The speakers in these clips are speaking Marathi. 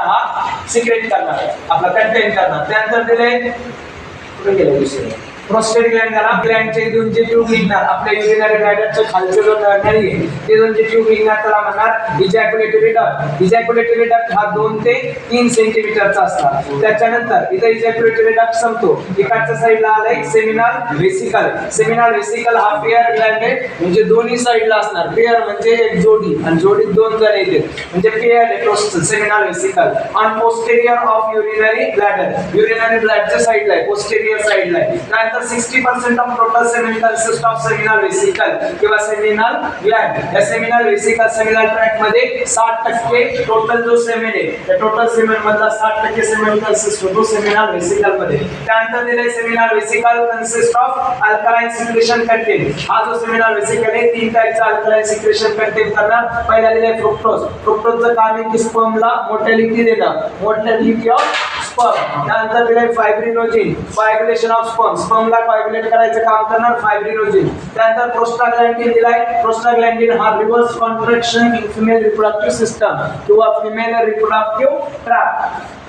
हा सिक्रेट करणार आपला कंटेंट करणार. त्यानंतर दिले कुठे गेलं दुसरं? प्रोस्टेट ग्लँड झाला ग्लँडचे दोन जे ट्यूब निघणार आपल्या युरिनरी ब्लॅडरचं खालचं जो नळी आहे दोन जे ट्यूब निघणार त्याला म्हणणार इजॅक्युलेटरी डक्ट इजॅक्युलेटरी डक्ट हा दोन ते तीन सेंटीमीटरचा असतात त्याच्यानंतर इथं इजॅक्युलेटरी डक्ट संपतो. इकडच्या साईडला आलाय सेमिनाल वेसिकल सेमिनाल वेसिकल हा पेअर ग्लँड आहे म्हणजे दोन्ही साईडला असणार. पेअर म्हणजे एक जोडी आणि जोडीत दोन जण येते म्हणजे पेअर आहे सेमिनाल वेसिकल आणि posterior of urinary bladder urinary ब्लॅडच्या साईडला आहे पोस्टेरियर साईडला आहे. त्यानंतर sixty percent of total seminal consist of seminal vesicle किंवा सेमिनल ग्लॅड या सेमिनल वेसिकल सेमिनल ट्रॅकमध्ये साठ टक्के टोटल जो सेमेन आहे त्या टोटल सेमेन मधला साठ टक्के सेमेन कन्सिस्ट होतो सेमिनल वेसिकलमध्ये. त्यानंतर दिले seminal vesicle consist of alkaline secretion contain हा जो सेमिनल वेसिकल आहे तीन टाईपचा अल्कलाइन सिक्रेशन कंटेन करणार. पहिला दिलाय फ्रुक्टोज फ्रुक्टोजचं काम आहे की स्पर्मला मोर्टॅलिटी देणं. मोर्टॅलिटी ऑफ स्पर्म त्यानंतर दिले फायब्रिनोजिन फायब्रेशन ऑफ स्पर्म स्पर्मला फायब्रेट करायचं काम करणार फायब्रिनोजिन त्यानंतर प्रोस्टाग्लँडिन दिलाय. प्रोस्टाग्लँडिन हा reverse contraction in female reproductive system किंवा female reproductive tract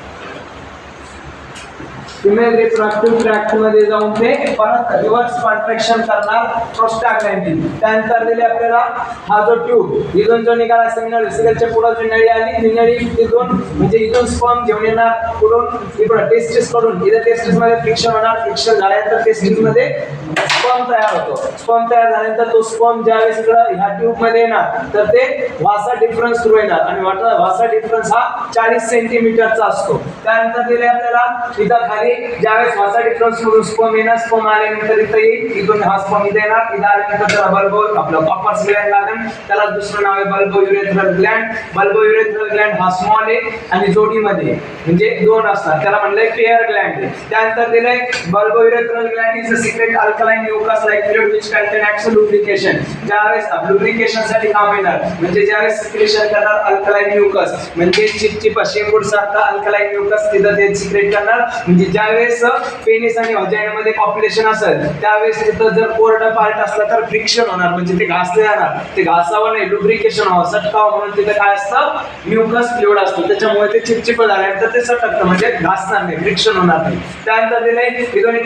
female reproductive ट्रॅक्टमध्ये जाऊन ते परत रिव्हर्स कॉन्ट्रॅक्शन करणार प्रोस्टाग्लॅन्डिन त्यानंतर दिले आपल्याला हा जो ट्यूब इथून जो निघाला सेमिनल व्हेसिकलच्या पुढे जी नळी आली ती नळी इथून म्हणजे इथून स्पर्म घेऊन येणार पुढून इकडं टेस्टिसकडून इथं टेस्टिसमध्ये फ्रिक्शन होणार फ्रिक्शन झाल्यानंतर टेस्टिसमध्ये स्पर्म तयार होतो. स्पर्म तयार झाल्यानंतर तो स्पर्म ज्यावेळेस इकडं ह्या ट्यूबमध्ये येणार तर ते वासा डिफरन्स थ्रू येणार आणि वाटा वासा डिफरन्स हा चाळीस सेंटीमीटरचा असतो. त्यानंतर दिले आपल्याला इथं खाली ज्यावेळेस वासा डिफरन्स मधून स्पर्म येणार स्पर्म आल्यानंतर इथं येईल. इथून हा स्पर्म इथे येणार. इथं आल्यानंतर त्याला बल्ब आपलं कॉपर्स ग्लँड लागेल. त्याला दुसरं नाव आहे bulbo urethral gland bulbo urethral gland हा स्मॉल आहे आणि जोडीमध्ये म्हणजे दोन असतात. त्याला म्हणलंय पेअर ग्लँड त्यानंतर दिलंय bulbo urethral gland is a secrete alkaline mucus like which contain axle lubrication ज्यावेळेस लुब्रिकेशनसाठी काम येणार म्हणजे ज्यावेळेस सिक्रेशन करणार अल्कलाइन युकस म्हणजे चिपचिप शेपूट सारखा अल्कलाइन युकस तिथं ते सिक्रेट करणार. म्हणजे ज्यावेळेस पेनिस आणि व्हाजाइनामध्ये कॉम्पिटिशन असेल त्यावेळेस तिथं जर कोरडा पार्ट असला तर फ्रिक्शन होणार. म्हणजे ते घासले जाणार. ते घासावं नाही लुब्रिकेशन व्हावं सटकावं म्हणून तिथं काय असतं? म्युकस फ्लुइड असतं. त्याच्यामुळे ते चिपचिप झाल्यानंतर ते सटकतं. म्हणजे घासणार नाही फ्रिक्शन होणार नाही. त्यानंतर दिलंय इथून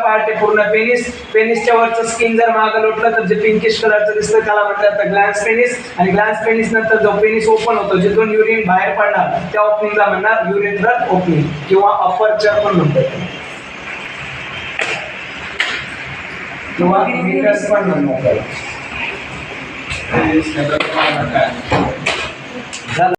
पार्ट आहे पूर्ण पेनिस पेनिसच्या वरचं स्किन जर मागं लोटलं तर जे पिंकिश कलरचं दिसतं त्याला म्हटलं तर ग्लॅन्स पेनिस आणि ग्लॅन्स पेनिस नंतर जो पेनिस ओपन होतो जिथून युरिन बाहेर पडणार त्या ओपनिंगला म्हणणार युरिन ओपनिंग किंवा अपर्चर पण म्हणतात किंवा मिटस पण म्हणतात त्याला. झालं